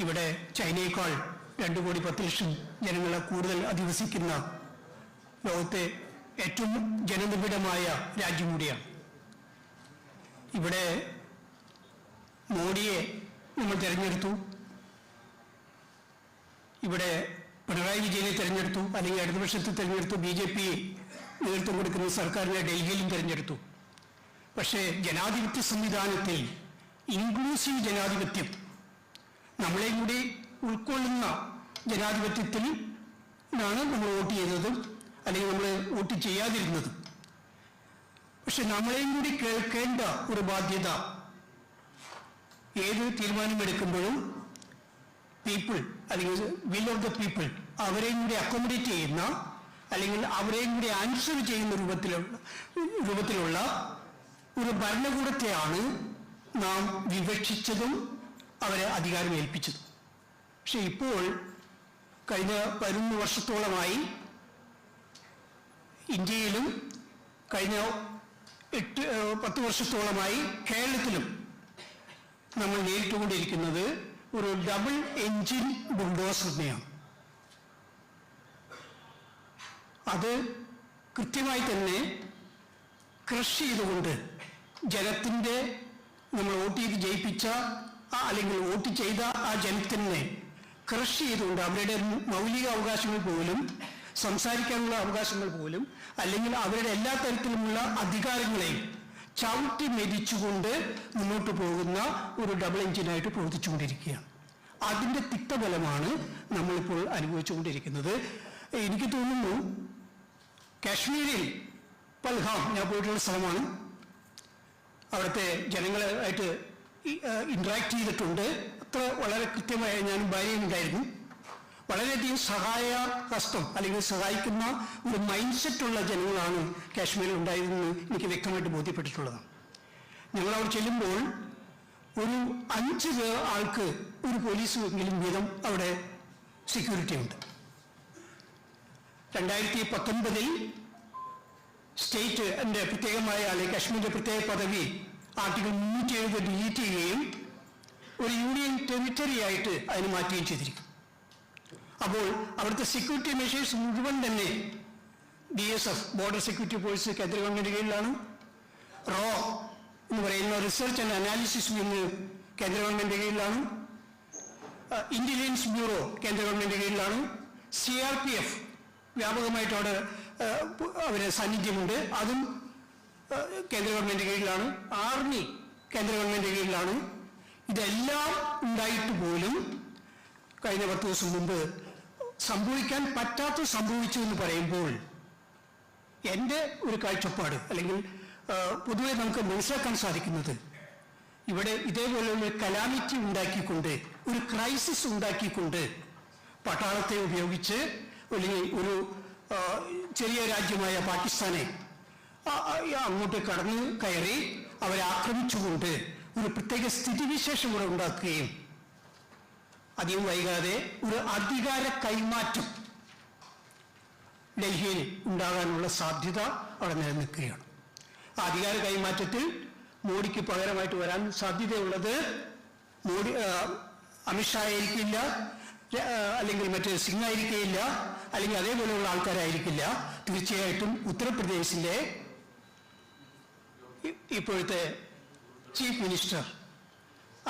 ഇവിടെ ചൈനയേക്കാൾ രണ്ടു കോടി പത്ത് ലക്ഷം ജനങ്ങളെ കൂടുതൽ അധിവസിക്കുന്ന ലോകത്തെ ഏറ്റവും ജനനിബിഡമായ രാജ്യം കൂടിയാണ്. ഇവിടെ മോഡിയെ നമ്മൾ തിരഞ്ഞെടുത്തു. ഇവിടെ പിണറായി വിജയനെ തിരഞ്ഞെടുത്തു. അല്ലെങ്കിൽ ഇടതുപക്ഷത്തെ തിരഞ്ഞെടുത്തു. ബി ജെ പി നേതൃത്വം കൊടുക്കുന്ന സർക്കാരിനെ ഡൽഹിയിലും തിരഞ്ഞെടുത്തു. പക്ഷേ ജനാധിപത്യ സംവിധാനത്തിൽ ഇൻക്ലൂസീവ് ജനാധിപത്യം നമ്മളെയും കൂടി ഉൾക്കൊള്ളുന്ന ജനാധിപത്യത്തിൽ ആണ് നമ്മൾ വോട്ട് ചെയ്യുന്നത് അല്ലെങ്കിൽ നമ്മൾ വോട്ട് ചെയ്യാതിരുന്നതും. പക്ഷെ നമ്മളെയും കൂടി കേൾക്കേണ്ട ഒരു ബാധ്യത ഏത് തീരുമാനമെടുക്കുമ്പോഴും പീപ്പിൾ അല്ലെങ്കിൽ വിൽ ഓഫ് ദ പീപ്പിൾ അവരെയും കൂടി അക്കോമഡേറ്റ് ചെയ്യുന്ന അല്ലെങ്കിൽ അവരെയും കൂടി ആൻസർ ചെയ്യുന്ന രൂപത്തിലുള്ള രൂപത്തിലുള്ള ഒരു ഭരണകൂടത്തെയാണ് നാം വിവക്ഷിച്ചതും അവരെ അധികാരം ഏൽപ്പിച്ചത്. പക്ഷെ ഇപ്പോൾ കഴിഞ്ഞ പതിനൊന്ന് വർഷത്തോളമായി ഇന്ത്യയിലും കഴിഞ്ഞ എട്ട് പത്ത് വർഷത്തോളമായി കേരളത്തിലും നമ്മൾ നേരിട്ടുകൊണ്ടിരിക്കുന്നത് ഒരു ഡബിൾ എഞ്ചിൻ ബുൾഡോസറിനെയാണ് അത് കൃത്യമായി തന്നെ ക്രഷ് ചെയ്തുകൊണ്ട് ജനത്തിന്റെ നമ്മൾ വോട്ട് ചെയ്ത് ജയിപ്പിച്ച അല്ലെങ്കിൽ വോട്ട് ചെയ്ത ആ ജനത്തിനെ ക്രഷ് ചെയ്തുകൊണ്ട് അവരുടെ മൗലിക അവകാശങ്ങൾ പോലും സംസാരിക്കാനുള്ള അവകാശങ്ങൾ പോലും അല്ലെങ്കിൽ അവരുടെ എല്ലാ തരത്തിലുമുള്ള അധികാരങ്ങളെയും ചവിട്ടി മെതിച്ചുകൊണ്ട് മുന്നോട്ട് പോകുന്ന ഒരു ഡബിൾ എഞ്ചിനായിട്ട് പ്രവർത്തിച്ചുകൊണ്ടിരിക്കുകയാണ്. അതിന്റെ തിക്തഫലമാണ് നമ്മളിപ്പോൾ അനുഭവിച്ചുകൊണ്ടിരിക്കുന്നത്. എനിക്ക് തോന്നുന്നു കാശ്മീരിൽ പൽഹാം ഞാൻ പോയിട്ടുള്ള സ്ഥലമാണ്. അവിടുത്തെ ജനങ്ങളായിട്ട് ഇൻട്രാക്ട് ചെയ്തിട്ടുണ്ട്. അത്ര വളരെ കൃത്യമായ ഞാൻ ഭാര്യയും ഉണ്ടായിരുന്നു വളരെയധികം സഹായ ഹസ്തം അല്ലെങ്കിൽ സഹായിക്കുന്ന ഒരു മൈൻഡ് സെറ്റുള്ള ജനങ്ങളാണ് കാശ്മീരിൽ ഉണ്ടായിരുന്നത് എനിക്ക് വ്യക്തമായിട്ട് ബോധ്യപ്പെട്ടിട്ടുള്ളതാണ്. ഞങ്ങൾ അവിടെ ചെല്ലുമ്പോൾ ഒരു അഞ്ച് ആൾക്ക് ഒരു പോലീസ് എങ്കിലും വീതം അവിടെ സെക്യൂരിറ്റി ഉണ്ട്. രണ്ടായിരത്തി പത്തൊൻപതിൽ സ്റ്റേറ്റ് എന്റെ പ്രത്യേകമായ അല്ലെങ്കിൽ കാശ്മീരിന്റെ പ്രത്യേക പദവി ആർട്ടിക്കിൾ മുന്നൂറ്റി എഴുപത് ഡിലീറ്റ് ചെയ്യുകയും ഒരു യൂണിയൻ ടെറിറ്ററി ആയിട്ട് അതിന് മാറ്റുകയും ചെയ്തിരിക്കും. അപ്പോൾ അവിടുത്തെ സെക്യൂരിറ്റി മെഷേഴ്സ് മുഴുവൻ തന്നെ B S F border security force കേന്ദ്ര കീഴിലാണ്. റോ എന്ന് പറയുന്ന റിസർച്ച് ആൻഡ് അനാലിസിസ് വിങ് കേന്ദ്ര ഗവൺമെന്റ് കീഴിലാണ്. ഇന്റലിജൻസ് ബ്യൂറോ കേന്ദ്ര ഗവൺമെന്റ് കീഴിലാണ്. സി ആർ പി എഫ് വ്യാപകമായിട്ട് അവിടെ അവരെ സാന്നിധ്യമുണ്ട്. അതും കേന്ദ്ര ഗവൺമെന്റ് കീഴിലാണ് ആർമി കേന്ദ്ര ഗവൺമെന്റ് കീഴിലാണ്. ഇതെല്ലാം ഉണ്ടായിട്ട് പോലും കഴിഞ്ഞ പത്ത് ദിവസം മുമ്പ് സംഭവിക്കാൻ പറ്റാത്ത സംഭവിച്ചു എന്ന് പറയുമ്പോൾ എന്റെ ഒരു കാഴ്ചപ്പാട് അല്ലെങ്കിൽ പൊതുവെ നമുക്ക് മനസ്സിലാക്കാൻ സാധിക്കുന്നത് ഇവിടെ ഇതേപോലെയുള്ള കലാമിറ്റി ഉണ്ടാക്കിക്കൊണ്ട് ഒരു ക്രൈസിസ് ഉണ്ടാക്കിക്കൊണ്ട് പട്ടാളത്തെ ഉപയോഗിച്ച് അല്ലെങ്കിൽ ഒരു ചെറിയ രാജ്യമായ പാകിസ്ഥാനെ അങ്ങോട്ട് കടന്നു കയറി അവരെ ആക്രമിച്ചുകൊണ്ട് ഒരു പ്രത്യേക സ്ഥിതിവിശേഷം കൂടെ ഉണ്ടാക്കുകയും അധികം വൈകാതെ ഒരു അധികാര കൈമാറ്റം ഡൽഹിയിൽ ഉണ്ടാകാനുള്ള സാധ്യത അവിടെ നിലനിൽക്കുകയാണ്. ആ അധികാര കൈമാറ്റത്തിൽ മോഡിക്ക് പകരമായിട്ട് വരാൻ സാധ്യതയുള്ളത് മോഡി അമിത്ഷാ ആയിരിക്കില്ല അല്ലെങ്കിൽ മറ്റേ സിംഗ് ആയിരിക്കില്ല അല്ലെങ്കിൽ അതേപോലെയുള്ള ആൾക്കാരായിരിക്കില്ല. തീർച്ചയായിട്ടും ഉത്തർപ്രദേശിലെ ഇപ്പോഴത്തെ ചീഫ് മിനിസ്റ്റർ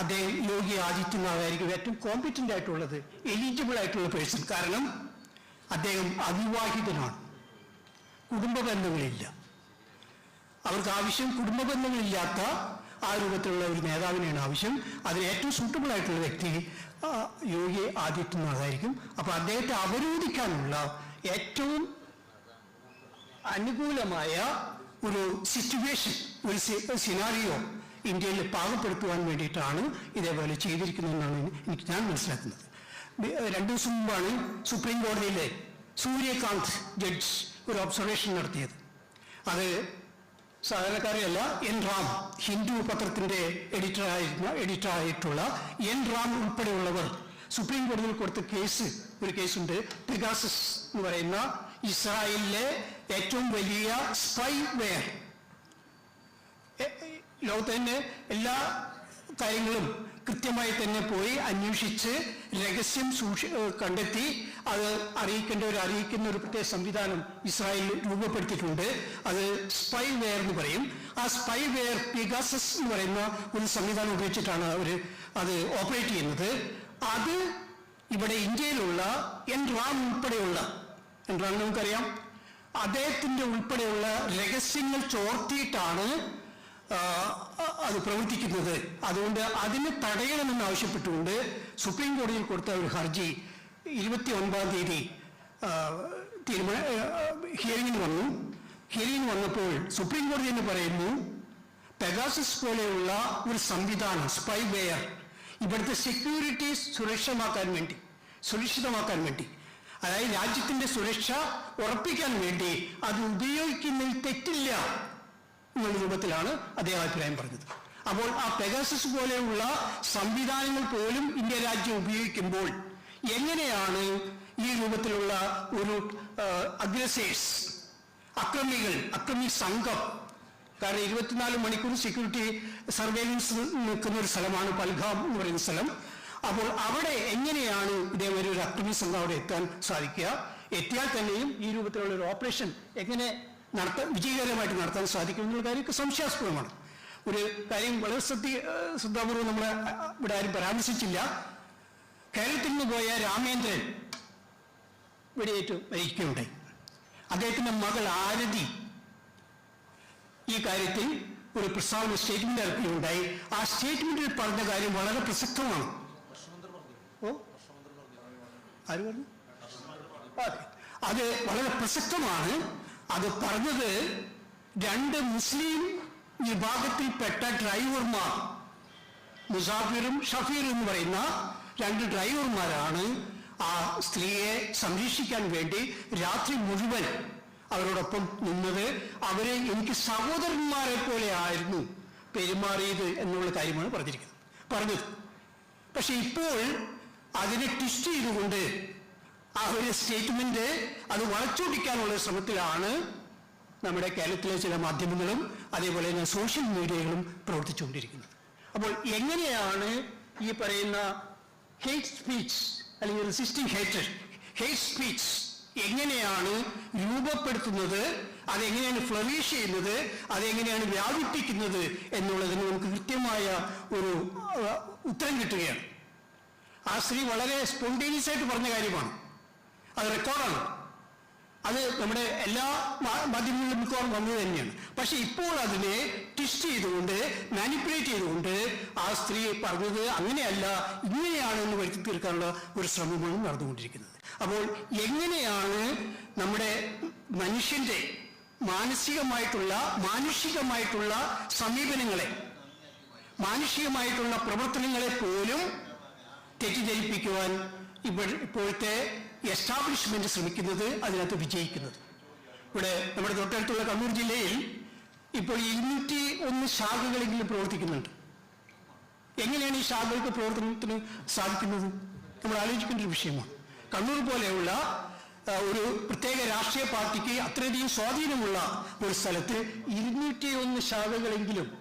അദ്ദേഹം യോഗി ആദിത്യനാഥ് ആയിരിക്കും ഏറ്റവും കോമ്പറ്റന്റ് ആയിട്ടുള്ളത് എലിജിബിൾ ആയിട്ടുള്ള പേഴ്സൺ കാരണം അദ്ദേഹം അവിവാഹിതനാണ്. കുടുംബ ബന്ധങ്ങളില്ല അവർക്ക് ആവശ്യം കുടുംബ ബന്ധങ്ങളില്ലാത്ത ആ രൂപത്തിലുള്ള ഒരു നേതാവിനെയാണ് ആവശ്യം. അതിന് ഏറ്റവും സൂട്ടബിൾ ആയിട്ടുള്ള വ്യക്തി യോഗി ആദിത്യനാഥായിരിക്കും അപ്പോൾ അപ്പൊ അദ്ദേഹത്തെ അവരോധിക്കാനുള്ള ഏറ്റവും അനുകൂലമായ ഒരു സിറ്റുവേഷൻ ഒരു സിനാറിയോ ഇന്ത്യയിൽ പാകപ്പെടുത്തുവാൻ വേണ്ടിയിട്ടാണ് ഇതേപോലെ ചെയ്തിരിക്കുന്നതെന്നാണ് എനിക്ക് ഞാൻ മനസ്സിലാക്കുന്നത്. രണ്ടു ദിവസം മുമ്പാണ് സുപ്രീം കോടതിയിലെ സൂര്യകാന്ത് ജഡ്ജ് ഒരു ഒബ്സർവേഷൻ നടത്തിയത്. അത് സാധാരണക്കാരെയല്ല എൻ റാം ഹിന്ദു പത്രത്തിന്റെ എഡിറ്ററായിരുന്ന എഡിറ്ററായിട്ടുള്ള എൻ റാം ഉൾപ്പെടെയുള്ളവർ സുപ്രീം കോടതിയിൽ കൊടുത്ത കേസ് ഒരു കേസുണ്ട് പ്രികാസസ് എന്ന് പറയുന്ന ഇസ്രായേലിലെ ഏറ്റവും വലിയ സ്പൈ വെയർ ലോകത്തെ തന്നെ എല്ലാ കാര്യങ്ങളും കൃത്യമായി തന്നെ പോയി അന്വേഷിച്ച് രഹസ്യം സൂക്ഷി കണ്ടെത്തി. അത് ഒരു അറിയിക്കുന്ന ഒരു പ്രത്യേക സംവിധാനം ഇസ്രായേൽ രൂപപ്പെടുത്തിയിട്ടുണ്ട്. അത് സ്പൈ വെയർ എന്ന് പറയും. ആ സ്പൈ വെയർ പിഗാസസ് എന്ന് പറയുന്ന ഒരു സംവിധാനം ഉപയോഗിച്ചിട്ടാണ് അവർ അത് ഓപ്പറേറ്റ് ചെയ്യുന്നത്. അത് ഇവിടെ ഇന്ത്യയിലുള്ള എൻ റാം ഉൾപ്പെടെയുള്ള റാം നമുക്കറിയാം. അദ്ദേഹത്തിന്റെ ഉൾപ്പെടെയുള്ള രഹസ്യങ്ങൾ ചോർത്തിയിട്ടാണ് അത് പ്രവർത്തിക്കുന്നത്. അതുകൊണ്ട് അതിന് തടയണമെന്ന് ആവശ്യപ്പെട്ടുകൊണ്ട് സുപ്രീം കോടതിയിൽ കൊടുത്ത ഒരു ഹർജി ഇരുപത്തി ഒൻപതാം തീയതി തീരുമാന ഹിയറിംഗിന് വന്നു. ഹിയറിംഗിന് വന്നപ്പോൾ സുപ്രീം കോടതി എന്ന് പറയുന്നു പെഗാസസ് പോലെയുള്ള ഒരു സംവിധാനം സ്പൈ വെയർ ഇവിടുത്തെ സെക്യൂരിറ്റി സുരക്ഷമാക്കാൻ വേണ്ടി സുരക്ഷിതമാക്കാൻ വേണ്ടി അതായത് രാജ്യത്തിന്റെ സുരക്ഷ ഉറപ്പിക്കാൻ വേണ്ടി അത് ഉപയോഗിക്കുന്നതിൽ തെറ്റില്ല എന്നുള്ള രൂപത്തിലാണ് അദ്ദേഹം അഭിപ്രായം പറഞ്ഞത്. അപ്പോൾ ആ പെഗാസസ് പോലെയുള്ള സംവിധാനങ്ങൾ പോലും ഇന്ത്യ രാജ്യം ഉപയോഗിക്കുമ്പോൾ എങ്ങനെയാണ് ഈ രൂപത്തിലുള്ള ഒരു അഗ്രസേഴ്സ് അക്രമികൾ അക്രമി സംഘം? കാരണം ഇരുപത്തിനാല് മണിക്കൂർ സെക്യൂരിറ്റി സർവേലൻസ് നിൽക്കുന്ന ഒരു സ്ഥലമാണ് പൽഗാം എന്ന് പറയുന്ന സ്ഥലം. അപ്പോൾ അവിടെ എങ്ങനെയാണ് ഇതേമാതിരി ഒരു അക്ടിവിസം അവിടെ എത്താൻ സാധിക്കുക? എത്തിയാൽ തന്നെയും ഈ രൂപത്തിലുള്ള ഒരു ഓപ്പറേഷൻ എങ്ങനെ നടത്താൻ വിജയകരമായിട്ട് നടത്താൻ സാധിക്കും എന്നുള്ള കാര്യമൊക്കെ സംശയാസ്പദമാണ്. ഒരു കാര്യം വളരെ ശ്രദ്ധി ശ്രദ്ധാപൂർവം നമ്മൾ ഇവിടെ ആരും പരാമർശിച്ചില്ല. കേരളത്തിൽ നിന്ന് പോയ രാമേന്ദ്രൻ വെടിയേറ്റ് മരിക്കുകയുണ്ടായി. അദ്ദേഹത്തിന്റെ മകൾ ആരതി ഈ കാര്യത്തിൽ ഒരു പ്രസ്താവന സ്റ്റേറ്റ്മെന്റ് ഇറക്കുകയുണ്ടായി. ആ സ്റ്റേറ്റ്മെന്റിൽ പറഞ്ഞ കാര്യം വളരെ പ്രസക്തമാണ്. ഓ? ആര് പറഞ്ഞു? അത്. വളരെ പ്രസക്തമാണ്. അത് പറഞ്ഞത് രണ്ട് മുസ്ലിം വിഭാഗത്തിൽപ്പെട്ട ഡ്രൈവർമാർ മുസാഫിറും ഷഫീറും എന്ന് പറയുന്ന രണ്ട് ഡ്രൈവർമാരാണ് ആ സ്ത്രീയെ സംരക്ഷിക്കാൻ വേണ്ടി രാത്രി മുഴുവൻ അവരോടൊപ്പം നിന്നത്. അവരെ എനിക്ക് സഹോദരന്മാരെ പോലെ ആയിരുന്നു പെരുമാറിയത് എന്നുള്ള കാര്യമാണ് പറഞ്ഞിരിക്കുന്നത്. പറഞ്ഞത്. പക്ഷെ ഇപ്പോൾ അതിനെ ട്വിസ്റ്റ് ചെയ്തുകൊണ്ട് ആ ഒരു സ്റ്റേറ്റ്മെന്റ് അത് വളച്ചൊടിക്കാനുള്ള ശ്രമത്തിലാണ് നമ്മുടെ കേരളത്തിലെ ചില മാധ്യമങ്ങളും അതേപോലെ തന്നെ സോഷ്യൽ മീഡിയകളും പ്രവർത്തിച്ചുകൊണ്ടിരിക്കുന്നത്. അപ്പോൾ എങ്ങനെയാണ് ഈ പറയുന്ന ഹേറ്റ് സ്പീച്ച് അല്ലെങ്കിൽ റെസിസ്റ്റിംഗ് ഹേറ്റ് ഹേറ്റ് സ്പീച്ച് എങ്ങനെയാണ് രൂപപ്പെടുത്തുന്നത് അതെങ്ങനെയാണ് ഫ്ലറിഷ് ചെയ്യുന്നത് അതെങ്ങനെയാണ് വ്യാപിപ്പിക്കുന്നത് എന്നുള്ളതിന് നമുക്ക് കൃത്യമായ ഒരു ഉത്തരം കിട്ടുകയാണ്. ആ സ്ത്രീ വളരെ സ്പോണ്ടേനിയസ് ആയിട്ട് പറഞ്ഞ കാര്യമാണ്. അത് റെക്കോർഡാണ് അത് നമ്മുടെ എല്ലാ മാധ്യമങ്ങളിലും മിക്കവാറും വന്നത് തന്നെയാണ്. പക്ഷെ ഇപ്പോൾ അതിനെ ട്വിസ്റ്റ് ചെയ്തുകൊണ്ട് മാനിപ്പുലേറ്റ് ചെയ്തുകൊണ്ട് ആ സ്ത്രീ പറഞ്ഞത് അങ്ങനെയല്ല ഇങ്ങനെയാണ് എന്ന് വരുത്തി തീർക്കാനുള്ള ഒരു ശ്രമമാണ് നടന്നുകൊണ്ടിരിക്കുന്നത്. അപ്പോൾ എങ്ങനെയാണ് നമ്മുടെ മനുഷ്യന്റെ മാനസികമായിട്ടുള്ള മാനുഷികമായിട്ടുള്ള സമീപനങ്ങളെ മാനുഷികമായിട്ടുള്ള പ്രവർത്തനങ്ങളെ പോലും തെറ്റിദ്ധരിപ്പിക്കുവാൻ ഇപ്പോൾ ഇപ്പോഴത്തെ എസ്റ്റാബ്ലിഷ്മെന്റ് ശ്രമിക്കുന്നത് അതിനകത്ത് വിജയിക്കുന്നത്. ഇവിടെ നമ്മുടെ തൊട്ടടുത്തുള്ള കണ്ണൂർ ജില്ലയിൽ ഇപ്പോൾ ഇരുന്നൂറ്റി ഒന്ന് ശാഖകളെങ്കിലും പ്രവർത്തിക്കുന്നുണ്ട്. എങ്ങനെയാണ് ഈ ശാഖകൾക്ക് പ്രവർത്തനത്തിന് സാധിക്കുന്നത്? നമ്മൾ ആലോചിക്കേണ്ട ഒരു വിഷയമാണ്. കണ്ണൂർ പോലെയുള്ള ഒരു പ്രത്യേക രാഷ്ട്രീയ പാർട്ടിക്ക് അത്രയധികം സ്വാധീനമുള്ള ഒരു സ്ഥലത്ത് ഇരുന്നൂറ്റി ഒന്ന് ശാഖകളെങ്കിലും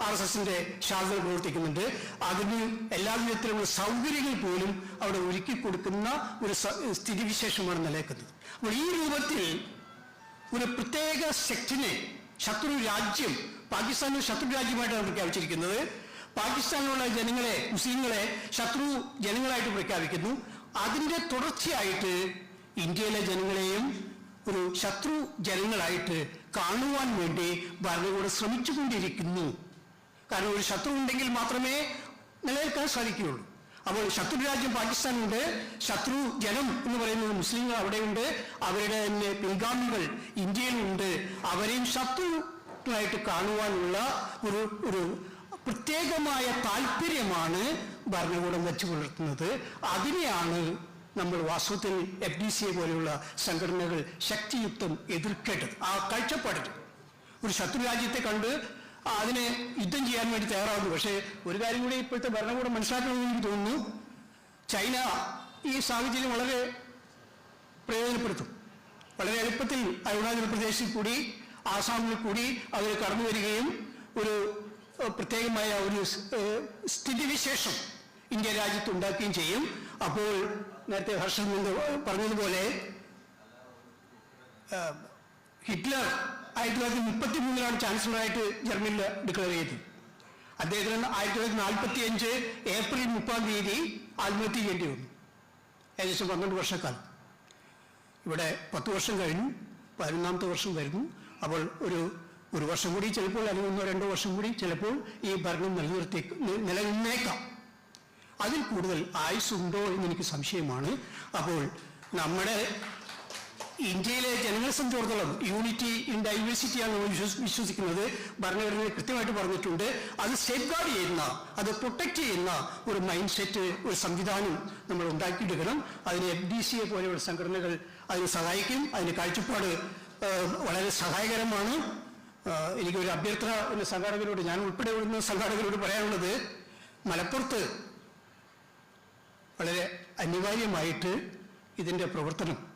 ആർ എസ് എസിന്റെ ശാഖകൾ പ്രവർത്തിക്കുന്നുണ്ട്. അതിന് എല്ലാ വിധത്തിലുള്ള സൗകര്യങ്ങൾ പോലും അവിടെ ഒരുക്കി കൊടുക്കുന്ന ഒരു സ്ഥിതിവിശേഷമാണ് നിലനിൽക്കുന്നത്. അപ്പോൾ ഈ രൂപത്തിൽ ഒരു പ്രത്യേക സെക്റ്റിനെ ശത്രു രാജ്യം പാകിസ്ഥാനിൽ ശത്രു രാജ്യമായിട്ടാണ് പ്രഖ്യാപിച്ചിരിക്കുന്നത്. പാകിസ്ഥാനിലുള്ള ജനങ്ങളെ മുസ്ലിങ്ങളെ ശത്രു ജനങ്ങളായിട്ട് പ്രഖ്യാപിക്കുന്നു. അതിന്റെ തുടർച്ചയായിട്ട് ഇന്ത്യയിലെ ജനങ്ങളെയും ഒരു ശത്രു ജനങ്ങളായിട്ട് കാണുവാൻ വേണ്ടി ഭരണകൂടം ശ്രമിച്ചുകൊണ്ടിരിക്കുന്നു. കാരണം ഒരു ശത്രു ഉണ്ടെങ്കിൽ മാത്രമേ നിലനിൽക്കാൻ സാധിക്കുകയുള്ളൂ. അപ്പോൾ ശത്രു രാജ്യം പാകിസ്ഥാനുണ്ട് ശത്രു ജനം എന്ന് പറയുന്നത് മുസ്ലിങ്ങൾ അവിടെയുണ്ട് അവരുടെ തന്നെ പിൻഗാമികൾ ഇന്ത്യയിലുണ്ട് അവരെയും ശത്രുക്കളായിട്ട് കാണുവാനുള്ള ഒരു ഒരു പ്രത്യേകമായ താല്പര്യമാണ് ഭരണകൂടം വെച്ചു പുലർത്തുന്നത്. അതിനെയാണ് നമ്മൾ വാസ്തവത്തിൽ എഫ് ഡി സി എ പോലെയുള്ള സംഘടനകൾ ശക്തിയുക്തം എതിർക്കേണ്ടത്. ആ കാഴ്ചപ്പാടിൽ. ഒരു ശത്രു രാജ്യത്തെ കണ്ട് അതിനെ യുദ്ധം ചെയ്യാൻ വേണ്ടി തയ്യാറാകുന്നു പക്ഷേ ഒരു കാര്യം കൂടി ഇപ്പോഴത്തെ ഭരണകൂടം മനസ്സിലാക്കണമെന്ന് എനിക്ക് തോന്നുന്നു. ചൈന ഈ സാഹചര്യം വളരെ പ്രയോജനപ്പെടുത്തും. വളരെ എളുപ്പത്തിൽ അരുണാചൽ പ്രദേശിൽ കൂടി ആസാമിൽ കൂടി അവർ കടന്നു വരികയും ഒരു പ്രത്യേകമായ ഒരു സ്ഥിതിവിശേഷം ഇന്ത്യ രാജ്യത്ത് ഉണ്ടാക്കുകയും ചെയ്യും. അപ്പോൾ നേരത്തെ ഹർഷൻ പറഞ്ഞതുപോലെ ഹിറ്റ്ലർ ആയിരത്തി തൊള്ളായിരത്തി മുപ്പത്തി മൂന്നിലാണ് ചാൻസലറായിട്ട് ജർമ്മനിയിൽ ഡിക്ലെയർ ചെയ്തത്. അദ്ദേഹത്തിന് ആയിരത്തി തൊള്ളായിരത്തി നാൽപ്പത്തി അഞ്ച് ഏപ്രിൽ മുപ്പാം തീയതി ആത്മഹത്യ ചെയ്യേണ്ടി വന്നു. ഏകദേശം പന്ത്രണ്ട് വർഷക്കാലം. ഇവിടെ പത്ത് വർഷം കഴിഞ്ഞു പതിനൊന്നാമത്തെ വർഷം വരുന്നു. അപ്പോൾ ഒരു ഒരു വർഷം കൂടി ചിലപ്പോൾ അല്ലെങ്കിൽ ഒന്നോ രണ്ടോ വർഷം കൂടി ചിലപ്പോൾ ഈ ഭരണം നിലനിർത്തി നിലനിന്നേക്കാം. അതിൽ കൂടുതൽ ആയുസ് ഉണ്ടോ എന്ന് എനിക്ക് സംശയമാണ്. അപ്പോൾ നമ്മുടെ ഇന്ത്യയിലെ ജനങ്ങളെ സംബന്ധിച്ചിടത്തോളം യൂണിറ്റി ഇൻ ഡൈവേഴ്സിറ്റിയാണ് വിശ്വസിക്കുന്നത് ഭരണഘടനയിൽ കൃത്യമായിട്ട് പറഞ്ഞിട്ടുണ്ട്. അത് സേഫ് ഗാർഡ് ചെയ്യുന്ന അത് പ്രൊട്ടക്റ്റ് ചെയ്യുന്ന ഒരു മൈൻഡ് സെറ്റ് ഒരു സംവിധാനം നമ്മൾ ഉണ്ടാക്കിയെടുക്കണം. അതിന് എഫ് ഡി സിയെ പോലെയുള്ള സംഘടനകൾ അതിന് സഹായിക്കും. അതിന് കാഴ്ചപ്പാട് വളരെ സഹായകരമാണ്. എനിക്കൊരു അഭ്യർത്ഥന എന്ന സംഘാടകരോട് ഞാൻ ഉൾപ്പെടെ ഉള്ള സംഘാടകരോട് പറയാനുള്ളത് മലപ്പുറത്ത് വളരെ അനിവാര്യമായിട്ട് ഇതിന്റെ പ്രവർത്തനം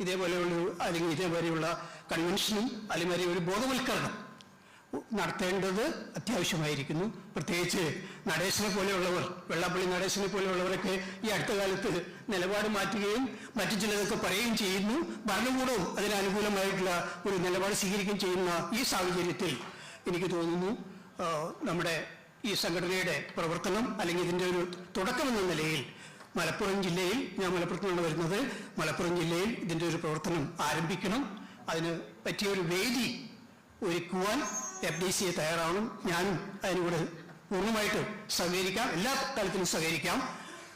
ഇതേപോലെയുള്ള അല്ലെങ്കിൽ ഇതേപോലെയുള്ള കൺവെൻഷനും അല്ലെങ്കിൽ ഒരു ബോധവൽക്കരണം നടത്തേണ്ടത് അത്യാവശ്യമായിരിക്കുന്നു. പ്രത്യേകിച്ച് നടേശനെ പോലെയുള്ളവർ വെള്ളാപ്പള്ളി നടേശനെ പോലെയുള്ളവരൊക്കെ ഈ അടുത്ത കാലത്ത് നിലപാട് മാറ്റുകയും മറ്റു ചിലതൊക്കെ പറയുകയും ചെയ്യുന്നു. ഭരണകൂടവും അതിനനുകൂലമായിട്ടുള്ള ഒരു നിലപാട് സ്വീകരിക്കുകയും ചെയ്യുന്ന ഈ സാഹചര്യത്തിൽ എനിക്ക് തോന്നുന്നു നമ്മുടെ ഈ സംഘടനയുടെ പ്രവർത്തനം അല്ലെങ്കിൽ ഇതിന്റെ ഒരു തുടക്കമെന്ന നിലയിൽ മലപ്പുറം ജില്ലയിൽ ഞാൻ മലപ്പുറത്തു വരുന്നത്. മലപ്പുറം ജില്ലയിൽ ഇതിന്റെ ഒരു പ്രവർത്തനം ആരംഭിക്കണം. അതിന് പറ്റിയ ഒരു വേദി ഒരുക്കുവാൻ എഫ് ഡി സിയെ തയ്യാറാവണം. ഞാനും അതിനോട് പൂർണമായിട്ട് സഹകരിക്കാം. എല്ലാ തലത്തിലും സഹകരിക്കാം.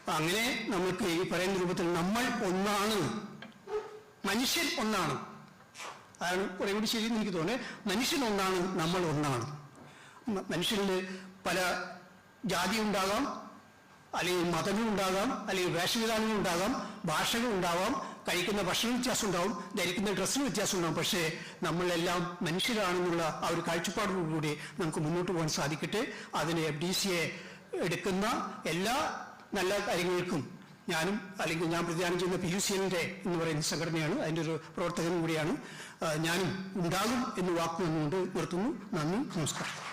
അങ്ങനെ നമുക്ക് ഈ പറയുന്ന രൂപത്തിൽ നമ്മൾ ഒന്നാണ്. മനുഷ്യൻ ഒന്നാണ്. അതാണ് കുറേ കൂടി ശരിയെന്ന് എനിക്ക് തോന്നുന്നത്. മനുഷ്യൻ ഒന്നാണ് നമ്മൾ ഒന്നാണ്. മനുഷ്യനിൽ പല ജാതി ഉണ്ടാകാം. അല്ലെങ്കിൽ മതങ്ങളുണ്ടാകാം അല്ലെങ്കിൽ ഭാഷകൾ ഉണ്ടാവാം കഴിക്കുന്ന ഭക്ഷണ വ്യത്യാസം ഉണ്ടാവും ധരിക്കുന്ന ഡ്രസ്സിന് വ്യത്യാസം ഉണ്ടാവും. പക്ഷേ നമ്മളെല്ലാം മനുഷ്യരാണെന്നുള്ള ആ ഒരു കാഴ്ചപ്പാടോടുകൂടി നമുക്ക് മുന്നോട്ട് പോകാൻ സാധിക്കട്ടെ. അതിന് എഫ് ഡി സിയെ എടുക്കുന്ന എല്ലാ നല്ല കാര്യങ്ങൾക്കും ഞാനും അല്ലെങ്കിൽ ഞാൻ പ്രതിദാനം ചെയ്യുന്ന പി യു സി എല്ലിന്റെ എന്ന് പറയുന്ന സംഘടനയാണ് അതിന്റെ ഒരു പ്രവർത്തകനും കൂടിയാണ്. ഞാനും ഉണ്ടാകും എന്ന് വാക്കുകൊണ്ട് നിർത്തുന്നു. നന്ദി നമസ്കാരം.